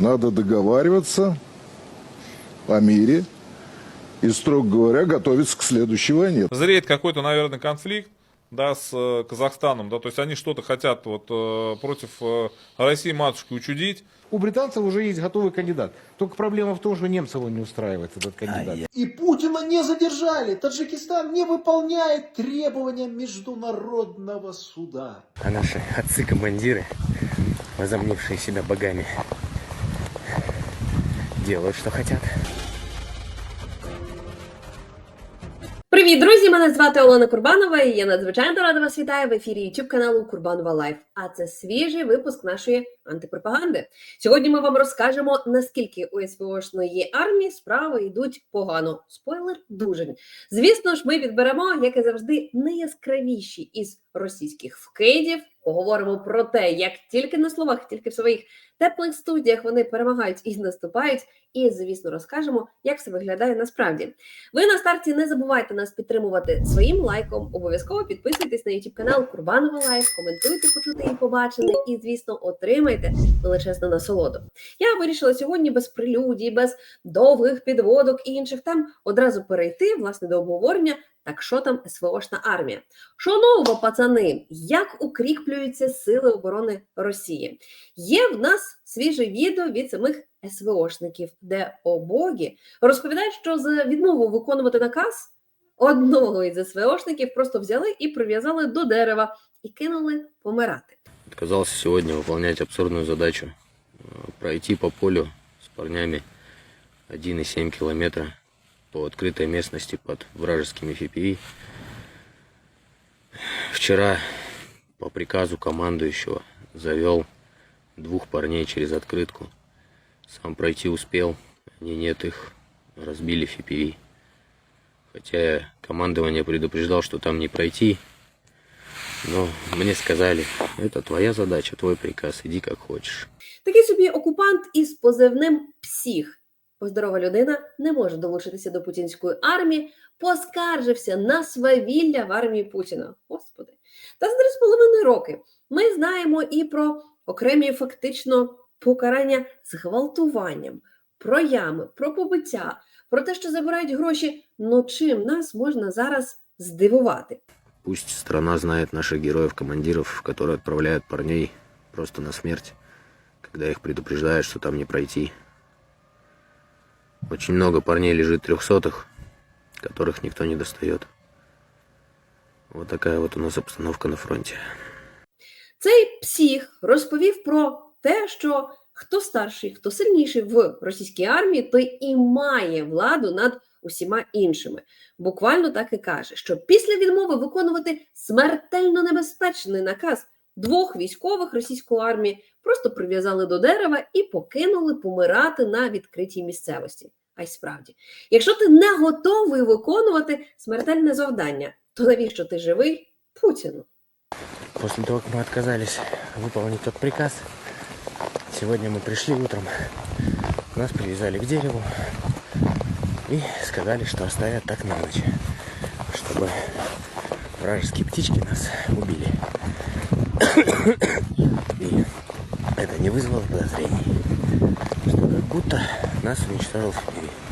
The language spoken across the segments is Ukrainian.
надо договариваться о мире и, строго говоря, готовиться к следующей войне. Зреет какой-то, наверное, конфликт, да, с э, Казахстаном, да, то есть они что-то хотят вот э, против э, России матушки учудить, У британцев уже есть готовый кандидат. Только проблема в том, что немцев он не устраивает, этот кандидат. И Путина не задержали. Таджикистан не выполняет требования международного суда. А наши отцы-командиры, возомнившие себя богами, делают, что хотят. Привіт, друзі! Мене звати Олена Курбанова, і я надзвичайно рада вас вітаю в ефірі YouTube каналу Курбанова Лайф. А це свіжий випуск нашої антипропаганди. Сьогодні ми вам розкажемо, наскільки у СВОшної армії справи йдуть погано. Спойлер дуже. Звісно ж, ми відберемо, як і завжди, найяскравіші із російських вкидів. Поговоримо про те, як тільки на словах, тільки в своїх теплих студіях вони перемагають і наступають. І, звісно, розкажемо, як все виглядає насправді. Ви на старті не забувайте нас підтримувати своїм лайком. Обов'язково підписуйтесь на YouTube канал Курбанова Лайф, коментуйте, почути і побачене, і, звісно, отримайте величезну насолоду. Я вирішила сьогодні без прелюдій, без довгих підводок і інших тем одразу перейти власне до обговорення. Так що там СВОшна армія? Що нового, пацани? Як укріплюються сили оборони Росії? Є в нас свіже відео від самих СВОшників, де обогі розповідають, що за відмову виконувати наказ одного із СВОшників просто взяли і прив'язали до дерева і кинули помирати. Отказался сегодня выполнять абсурдную задачу. э, Пройти по полю с парнями 1,7 километра по открытой местности под вражескими ФПИ. Вчера по приказу командующего завел двух парней через открытку. Сам пройти успел, они нет, их разбили ФПИ. Хотя командование предупреждал, что там не пройти, но мне сказали, это твоя задача, твой приказ, иди как хочешь. Такий собі окупант із позивним псіх. Поздорова людина не може долучитися до путінської армії, поскаржився на свавілля в армії Путіна. Господи, та за три з половиною роки ми знаємо і про окремі фактично покарання з гвалтуванням, про ями, про побиття, про те, що забирають гроші. Ну чим нас можна зараз здивувати? Пусть страна знает наших героев-командиров, которые отправляют парней просто на смерть, когда их предупреждают, что там не пройти. Очень много парней лежит трехсотых, которых никто не достает. Вот такая вот у нас обстановка на фронте. Цей псих розповів про те, що хто старший, хто сильніший в російській армії, той і має владу над усіма іншими. Буквально так і каже, що після відмови виконувати смертельно небезпечний наказ двох військових російської армії просто прив'язали до дерева і покинули помирати на відкритій місцевості. А й справді, якщо ти не готовий виконувати смертельне завдання, то навіщо ти живий Путіну? После того, как мы отказались выполнить тот приказ, сегодня мы пришли утром, нас привязали к дереву и сказали, что оставят так на ночь, чтобы вражеские птички нас убили. И это не вызвало подозрений, что как будто нас уничтожил.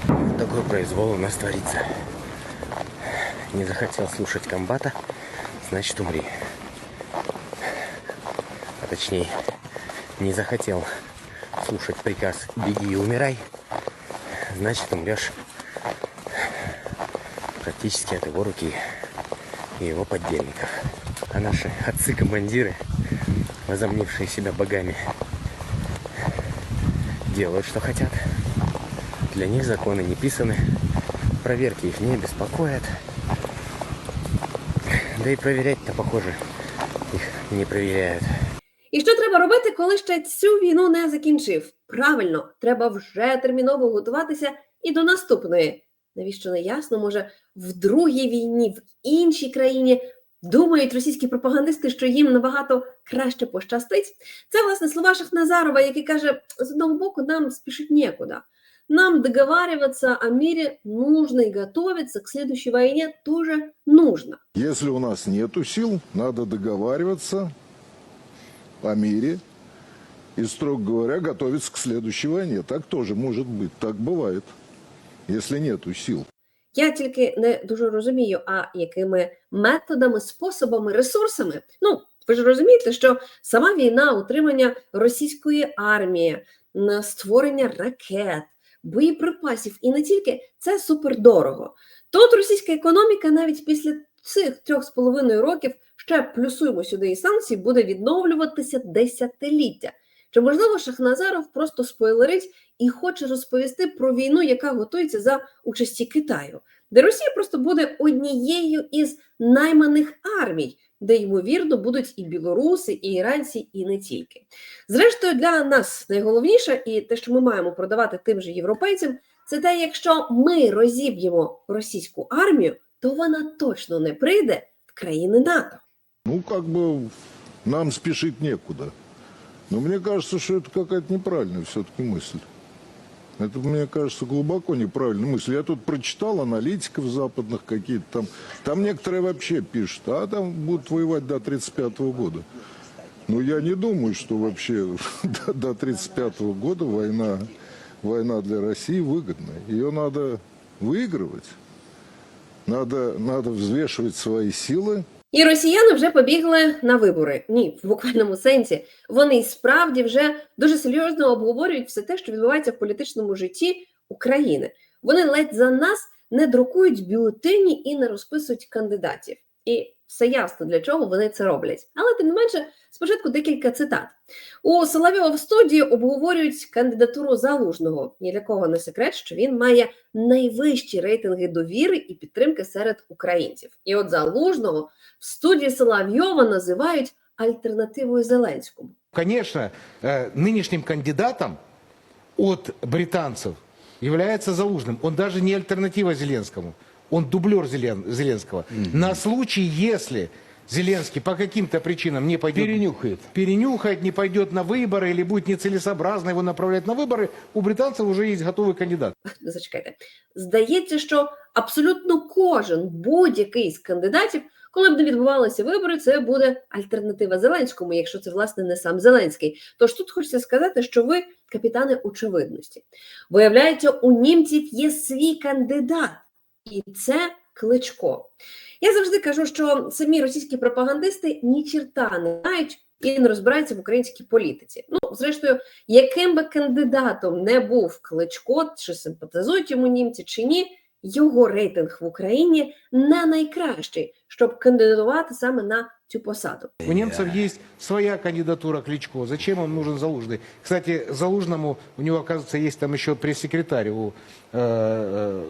Вот такой произвол у нас творится. Не захотел слушать комбата, значит умри а точнее не захотел слушать приказ «беги и умирай», значит умрешь практически от его руки и его поддельников. А наши отцы-командиры, возомнившие себя богами, делают, что хотят. Для них законы не писаны, проверки их не беспокоят. Да и проверять-то, похоже, их не проверяют. І що треба робити, коли ще цю війну не закінчив? Правильно, треба вже терміново готуватися і до наступної. Навіщо не ясно, може, в другій війні, в іншій країні думають російські пропагандисти, що їм набагато краще пощастить. Це власне слова Шахназарова, який каже: з одного боку, нам спішить нікуди. Нам договариваться о мире нужно и готовиться к следующей войне тоже нужно. Если у нас нету сил, надо договариваться о мире и, строго говоря, готовится к следующей войне. Так тоже может быть, так бывает, если нету сил. Я тільки не дуже розумію, а якими методами, способами, ресурсами. Ну, ви ж розумієте, що сама війна, утримання російської армії, створення ракет, боєприпасів і не тільки це супердорого. Тут російська економіка навіть після цих трьох з половиною років ще плюсуємо сюди і санкції, буде відновлюватися десятиліття. Чи можливо Шахназаров просто спойлерить і хоче розповісти про війну, яка готується за участі Китаю, де Росія просто буде однією із найманих армій, де ймовірно будуть і білоруси, і іранці, і не тільки. Зрештою, для нас найголовніше, і те, що ми маємо продавати тим же європейцям, це те, якщо ми розіб'ємо російську армію, то вона точно не прийде в країни НАТО. Ну, как бы нам спешить некуда. Но мне кажется, что это какая-то неправильная все-таки мысль. Это, мне кажется, глубоко неправильная мысль. Я тут прочитал аналитиков западных какие-то там. Там некоторые вообще пишут, а там будут воевать до 1935 года. Ну, я не думаю, что вообще до, до 1935 года война, война для России выгодная. Ее надо выигрывать. Надо, надо взвешивать свои силы, І росіяни вже побігли на вибори. Ні, в буквальному сенсі. Вони справді вже дуже серйозно обговорюють все те, що відбувається в політичному житті України. Вони ледь за нас не друкують бюлетені і не розписують кандидатів. І все ясно, для чого вони це роблять. Але тим не менше, спочатку декілька цитат. У Соловйова в студії обговорюють кандидатуру залужного. Ні для кого не секрет, що він має найвищі рейтинги довіри і підтримки серед українців. І от залужного в студії Соловйова називають альтернативою Зеленському. Конечно, э, нынешним кандидатом от британцев является Залужным. Он даже не альтернатива Зеленскому. Он дублер Зелен- Зеленского. На случай, если Зеленский по каким-то причинам не пойдет... Перенюхает. Перенюхает, не пойдет на выборы или будет нецелесообразно его направлять на выборы, у британцев уже есть готовый кандидат. Зачекайте, здається, що абсолютно кожен будь-який з кандидатів, коли б не відбувалися вибори, це буде альтернатива Зеленському, якщо це власне не сам Зеленський. Тож тут хочеться сказати, що ви капітани очевидності. Виявляється, у німців є свій кандидат, і це Кличко. Я завжди кажу, що самі російські пропагандисти ні черта не знають і не розбираються в українській політиці. Ну, зрештою, яким би кандидатом не був Кличко, чи симпатизують йому німці, чи ні, його рейтинг в Україні не найкращий, щоб кандидатувати саме на цю посаду. У немцев есть своя кандидатура Кличко. Зачем им нужен Залужный? Кстати, Залужному, у него, оказывается, есть там еще пресс-секретарь у э, э,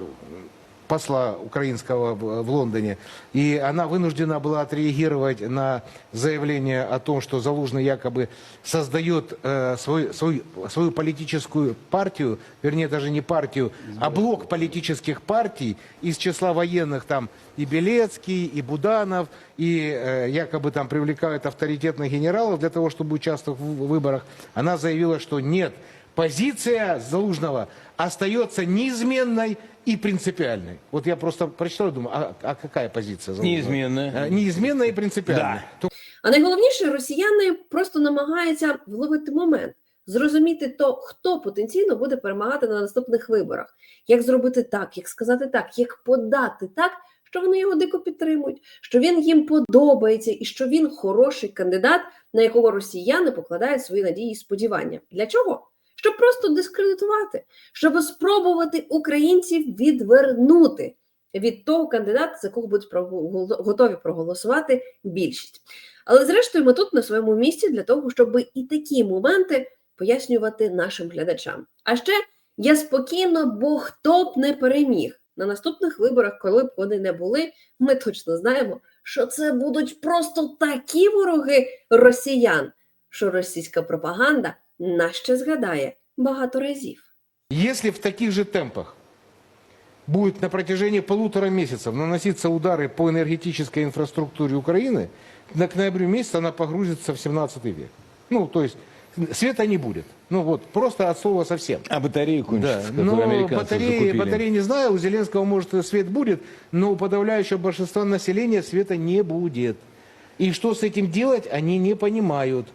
посла украинского в Лондоне. И она вынуждена была отреагировать на заявление о том, что Залужный якобы создает э, свой, свой- свою политическую партию, вернее, даже не партию, а блок политических партий из числа военных там и Белецкий, и Буданов, и э, якобы там привлекают авторитетных генералов для того, чтобы участвовать в выборах. Она заявила, что нет, позиция Залужного остается неизменной и принципиальной. Вот я просто прочитал и думаю, а, а какая позиция? Неизменная. Э, Неизменная и принципиальная. То А найголовніше, росіяни просто намагаються вловити момент, зрозуміти то, хто потенційно буде перемагати на наступних виборах, як зробити так, як сказати так, як подати так, що вони його дико підтримують, що він їм подобається і що він хороший кандидат, на якого росіяни покладають свої надії і сподівання. Для чого? Щоб просто дискредитувати, щоб спробувати українців відвернути від того кандидата, за кого будуть готові проголосувати більшість. Але зрештою, ми тут на своєму місці для того, щоб і такі моменти пояснювати нашим глядачам. А ще я спокійно, бо хто б не переміг на наступних виборах, коли б вони не були, ми точно знаємо, що це будуть просто такі вороги росіян, що російська пропаганда нас ще згадає багато разів. Если в таких же темпах будет на протяжении полутора месяцев наноситься удары по энергетической инфраструктуре Украины, на к ноябрю месяца она погрузится в 17 век. Ну, то есть света не будет. Ну вот, просто от слова совсем. А батареи Да, кончатся, но американцы батареи, закупили. батареи не знаю, у Зеленского может свет будет, но у подавляющего большинства населения света не будет. И что с этим делать, они не понимают.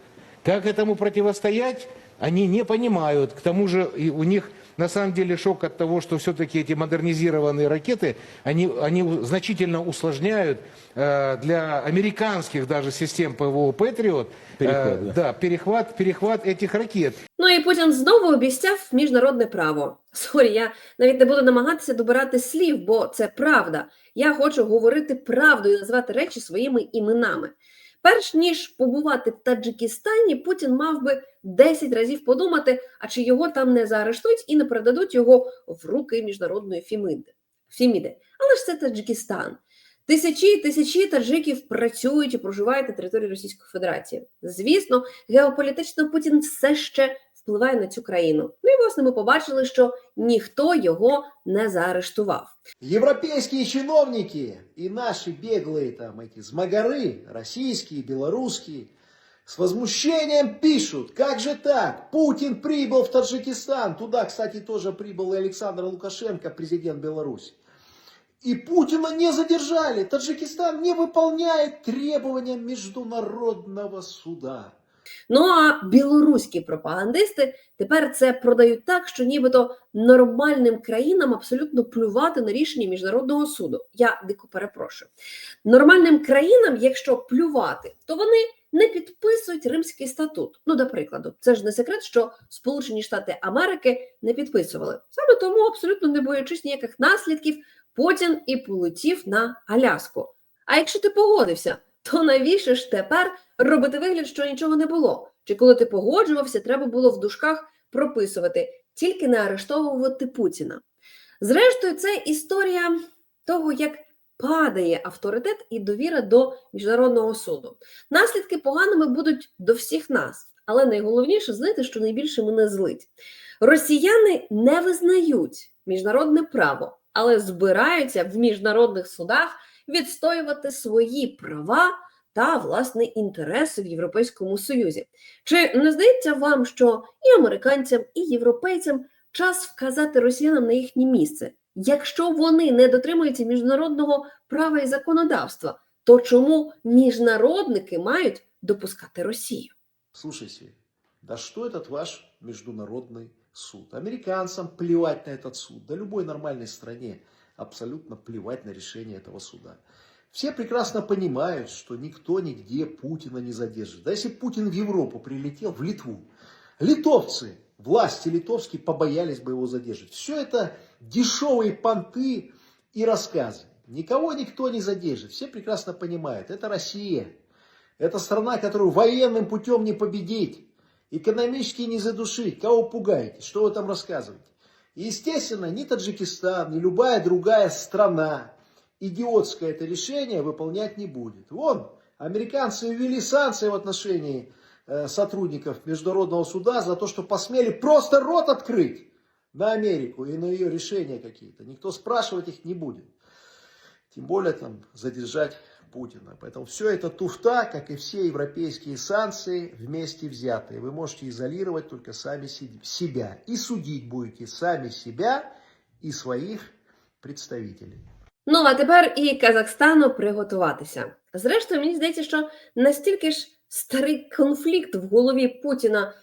Как этому противостоять, они не понимают. К тому же и у них на самом деле шок от того, что все-таки эти модернизированные ракеты, они, они значительно усложняют э, для американских даже систем ПВО «Патриот» Перехват, да. да, перехват, перехват этих ракет. Ну і Путін знову обіцяв міжнародне право. Сорі, я навіть не буду намагатися добирати слів, бо це правда. Я хочу говорити правду і назвати речі своїми іменами. Перш ніж побувати в Таджикистані, Путін мав би 10 разів подумати, а чи його там не заарештують і не передадуть його в руки міжнародної фіміди. фіміди. Але ж це Таджикистан. Тисячі і тисячі таджиків працюють і проживають на території Російської Федерації. Звісно, геополітично Путін все ще впливає на цю країну. Ну і власне ми побачили, що ніхто його не заарештував. Европейские чиновники и наши беглые там эти змагары, российские, белорусские, с возмущением пишут, как же так, Путин прибыл в Таджикистан, туда, кстати, тоже прибыл и Александр Лукашенко, президент Беларуси. И Путина не задержали, Таджикистан не выполняет требования международного суда. Ну а білоруські пропагандисти тепер це продають так, що нібито нормальним країнам абсолютно плювати на рішення міжнародного суду. Я дико перепрошую. Нормальним країнам, якщо плювати, то вони не підписують Римський статут. Ну, до прикладу, це ж не секрет, що Сполучені Штати Америки не підписували. Саме тому, абсолютно не боячись ніяких наслідків, Путін і полетів на Аляску. А якщо ти погодився, то навіщо ж тепер робити вигляд, що нічого не було? Чи коли ти погоджувався, треба було в дужках прописувати, тільки не арештовувати Путіна. Зрештою, це історія того, як падає авторитет і довіра до міжнародного суду. Наслідки поганими будуть до всіх нас, але найголовніше знати, що найбільше мене злить. Росіяни не визнають міжнародне право, але збираються в міжнародних судах відстоювати свої права та власне інтереси в Європейському Союзі. Чи не здається вам, що і американцям, і європейцям час вказати росіянам на їхнє місце? Якщо вони не дотримуються міжнародного права і законодавства, то чому міжнародники мають допускати Росію? Слушайте, да что этот ваш международный суд? Американцам плевать на этот суд, да любой нормальной стране Абсолютно плевать на решение этого суда. Все прекрасно понимают, что никто нигде Путина не задержит. Да если Путин в Европу прилетел, в Литву, литовцы, власти литовские побоялись бы его задерживать. Все это дешевые понты и рассказы. Никого никто не задержит. Все прекрасно понимают, это Россия. Это страна, которую военным путем не победить. Экономически не задушить. Кого пугаете? Что вы там рассказываете? Естественно, ни Таджикистан, ни любая другая страна идиотское это решение выполнять не будет. Вон, американцы ввели санкции в отношении э, сотрудников Международного суда за то, что посмели просто рот открыть на Америку и на ее решения какие-то. Никто спрашивать их не будет. Тем более там задержать Путина. Поэтому все это туфта, как и все европейские санкции вместе взятые. Вы можете изолировать только сами си- себя. И судить будете сами себя и своих представителей. Ну а тепер і Казахстану приготуватися. Зрештою, мені здається, що настільки ж старий конфлікт в голові Путіна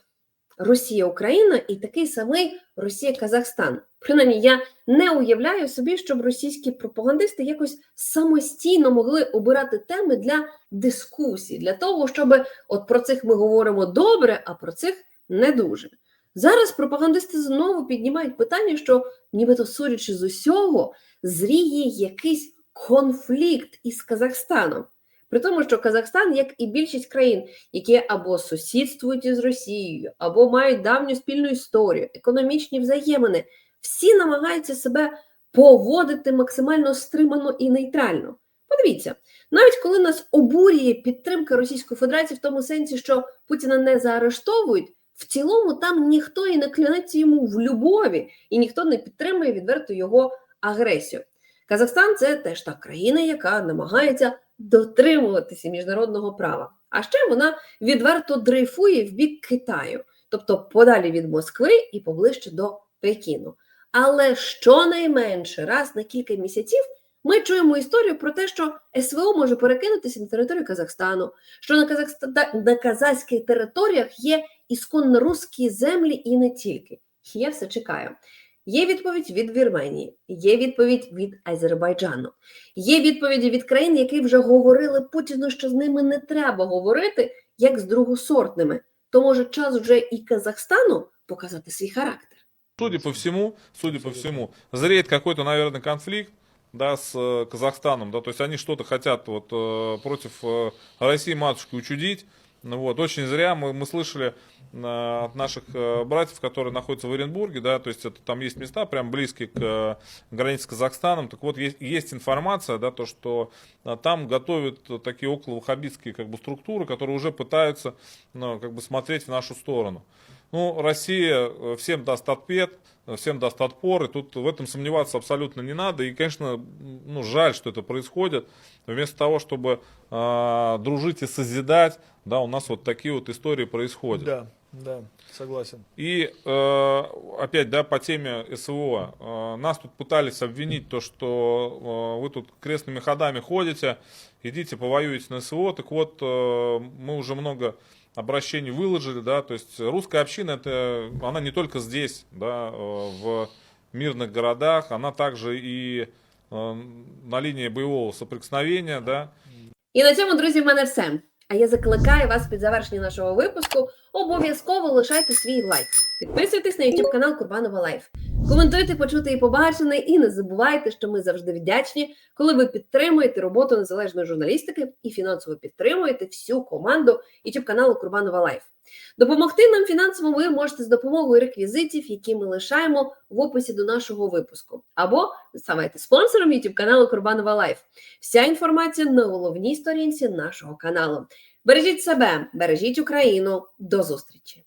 Росія-Україна і такий самий Росія-Казахстан. Принаймні, я не уявляю собі, щоб російські пропагандисти якось самостійно могли обирати теми для дискусій, для того, щоб от про цих ми говоримо добре, а про цих не дуже. Зараз пропагандисти знову піднімають питання, що нібито судячи з усього, зріє якийсь конфлікт із Казахстаном. При тому, що Казахстан, як і більшість країн, які або сусідствують із Росією, або мають давню спільну історію, економічні взаємини, всі намагаються себе поводити максимально стримано і нейтрально. Подивіться, навіть коли нас обурює підтримка Російської Федерації в тому сенсі, що Путіна не заарештовують, в цілому там ніхто і не клянеться йому в любові, і ніхто не підтримує відверто його агресію. Казахстан це теж та країна, яка намагається дотримуватися міжнародного права. А ще вона відверто дрейфує в бік Китаю, тобто подалі від Москви і поближче до Пекіну. Але щонайменше раз на кілька місяців ми чуємо історію про те, що СВО може перекинутися на територію Казахстану, що на, Казахста... на казахських територіях є ісконно русські землі і не тільки. Я все чекаю. Є відповідь від Вірменії, є відповідь від Азербайджану, є відповіді від країн, які вже говорили Путіну, що з ними не треба говорити, як з другосортними. То може час вже і Казахстану показати свій характер. Судя по всему, судя по всему, зреет какой-то, наверное, конфликт, да, с э, Казахстаном, да, то есть они что-то хотят вот э, против э, России матушки учудить, ну вот, очень зря. Мы, мы слышали э, от наших э, братьев, которые находятся в Оренбурге, да, то есть это, там есть места прям близкие к э, границе с Казахстаном, так вот есть, есть информация, да, то, что э, там готовят такие около-ваххабитские как бы структуры, которые уже пытаются, ну, как бы смотреть в нашу сторону. Ну, Россия э, всем даст ответ, э, всем даст отпор, и тут в этом сомневаться абсолютно не надо. И, конечно, ну, жаль, что это происходит. Вместо того, чтобы э, дружить и созидать, да, у нас вот такие вот истории происходят. Да, да, согласен. И э, опять, да, по теме СВО. Э, нас тут пытались обвинить то, что э, вы тут крестными ходами ходите, идите повоюете на СВО. Так вот, э, мы уже много обращений выложили, да, то есть русская община, это, она не только здесь, да, э, в мирных городах, она также и э, на линии боевого соприкосновения, да, І на цьому, друзі, в мене все. А я закликаю вас під завершення нашого випуску обов'язково лишайте свій лайк. Підписуйтесь на YouTube канал Курбанова Лайф. Коментуйте, почути і побачене, і не забувайте, що ми завжди вдячні, коли ви підтримуєте роботу незалежної журналістики і фінансово підтримуєте всю команду YouTube каналу Курбанова Лайф. Допомогти нам фінансово ви можете з допомогою реквізитів, які ми лишаємо в описі до нашого випуску, або ставайте спонсором YouTube каналу Курбанова Лайф. Вся інформація на головній сторінці нашого каналу. Бережіть себе, бережіть Україну. До зустрічі!